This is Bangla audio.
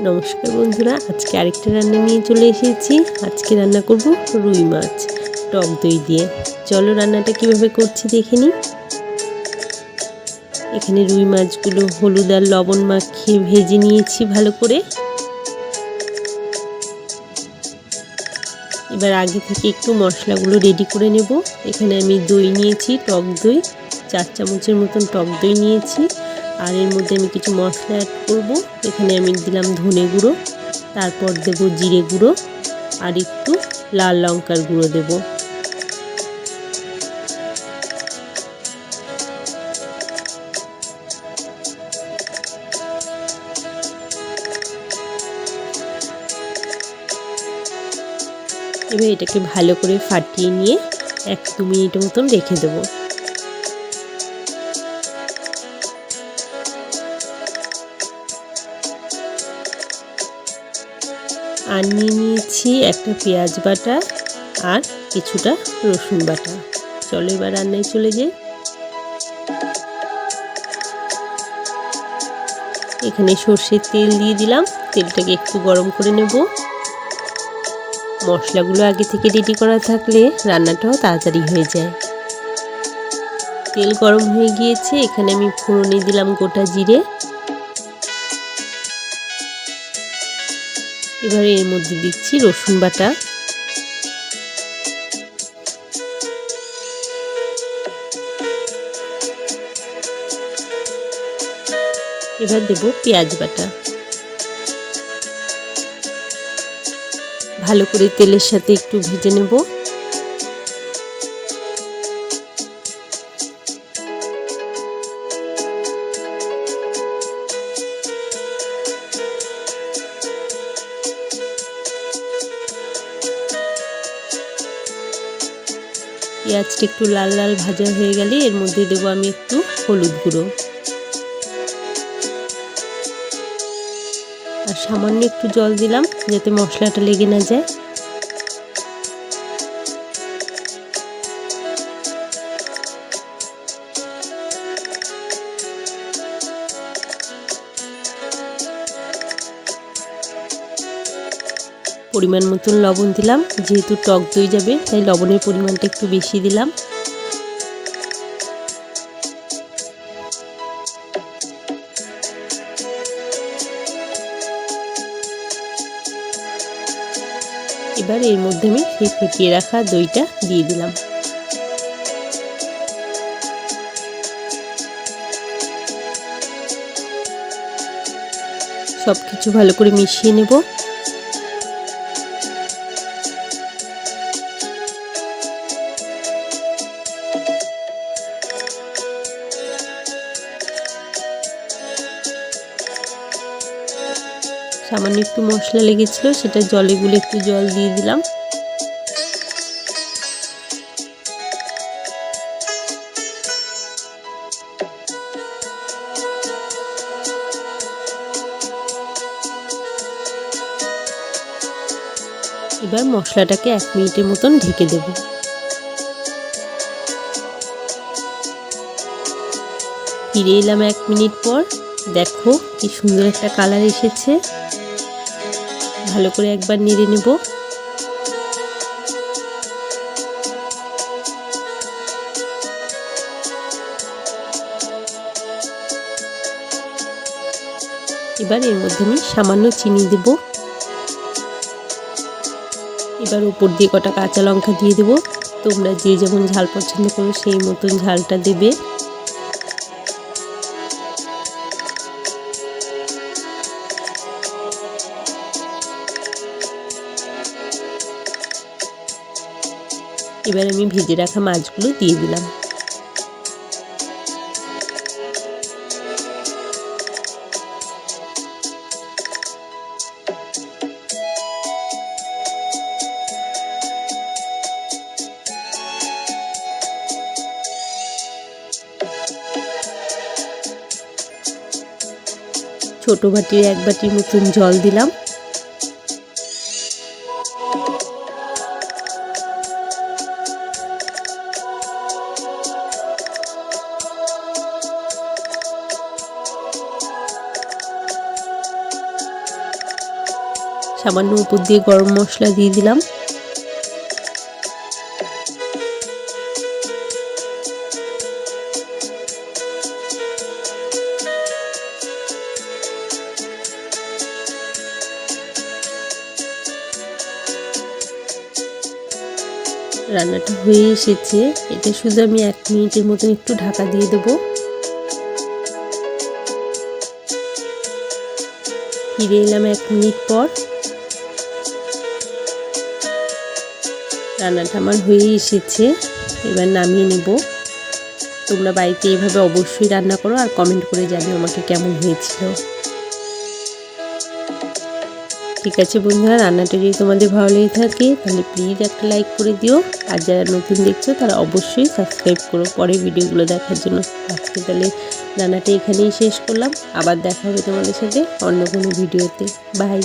নমস্কার বন্ধুরা, আজকে আরেকটা রান্না নিয়ে চলে এসেছি। আজকে রান্না করব রুই মাছ, টক দই দিয়ে। চলো রান্নাটা কীভাবে করছি দেখে এখানে রুই মাছগুলো হলুদ আর লবণ মাখিয়ে ভেজে নিয়েছি ভালো করে। এবার আগে থেকে একটু মশলাগুলো রেডি করে নেব। এখানে আমি দই নিয়েছি, টক দই, চার চামচের মতন টক দই নিয়েছি। আর এর মধ্যে আমি কিছু মশলা অ্যাড করব। এখানে আমি দিলাম ধনে গুঁড়ো, তারপর দেব জিরে গুঁড়ো, আর একটু লাল লঙ্কার গুঁড়ো দেব। এবার এটাকে ভালো করে ফাটিয়ে নিয়ে এক দু মিনিট মতন রেখে দেবো। আর নিয়ে নিয়েছি একটা পেঁয়াজ বাটা আর কিছুটা রসুন বাটা। চলো এবার রান্নায় চলে যাই। এখানে সর্ষের তেল দিয়ে দিলাম। তেলটাকে একটু গরম করে নেব। মশলাগুলো আগে থেকে রেডি করা থাকলে রান্নাটাও তাড়াতাড়ি হয়ে যায়। তেল গরম হয়ে গিয়েছে। এখানে আমি ফোড়নে দিলাম গোটা জিরে। এবারে এর মধ্যে দিচ্ছি রসুন বাটা। এবার দেব পেঁয়াজ বাটা। ভালো করে তেলের সাথে একটু ভেজে নেব। পেঁয়াজটা একটু লাল লাল ভাজা হয়ে গেলে এর মধ্যে দেবো আমি একটু হলুদ গুঁড়ো। আর সামান্য একটু জল দিলাম যাতে মশলাটা লেগে না যায়। পরিমাণ মতন লবণ দিলাম। যেহেতু টক দই যাবে, তাই লবণের পরিমাণটা একটু বেশি দিলাম। এবার এর মধ্যে আমি সেই ফেটিয়ে রাখা দইটা দিয়ে দিলাম। সব কিছু ভালো করে মিশিয়ে নেব। সামান্য একটু মশলা লেগেছিল সেটা জলে গুলে একটু জল দিয়ে দিলাম। এবার মশলাটাকে এক মিনিটের মতন ঢেকে দেব। ফিরে এলাম এক মিনিট পর। দেখো কি সুন্দর একটা কালার এসেছে। ভালো করে একবার নেড়ে নেব। এবার এর মধ্যে আমি সামান্য চিনি দেব। এবার উপর দিয়ে কটা কাঁচা লঙ্কা দিয়ে দেবো। তোমরা যে যেমন ঝাল পছন্দ করো, সেই মতন ঝালটা দেবে। এবার আমি ভেজে রাখা মাছগুলো দিয়ে দিলাম। ছোট বাটির এক বাটির মতন জল দিলাম। সামান্য উপর দিয়ে গরম মশলা দিয়ে দিলাম। রান্নাটা হয়ে এসেছে। এটা শুধু আমি এক মিনিটের মতন একটু ঢাকা দিয়ে দেবো। ফিরে এলাম এক মিনিট পর। রান্নাটা আমার হয়ে এসেছে। এবার নামিয়ে নেব। তোমরা বাড়িতে এইভাবে অবশ্যই রান্না করো আর কমেন্ট করে জানিও আমাকে কেমন হয়েছিল। ঠিক আছে বন্ধুরা, রান্নাটা যদি তোমাদের ভালো লেগে থাকে, তাহলে প্লিজ একটা লাইক করে দিও। আর যারা নতুন দেখছ, তারা অবশ্যই সাবস্ক্রাইব করো। পরে ভিডিওগুলো দেখার জন্য আজকে তাহলে রান্নাটা এখানেই শেষ করলাম। আবার দেখা হবে তোমাদের সাথে অন্য কোনো ভিডিওতে। বাই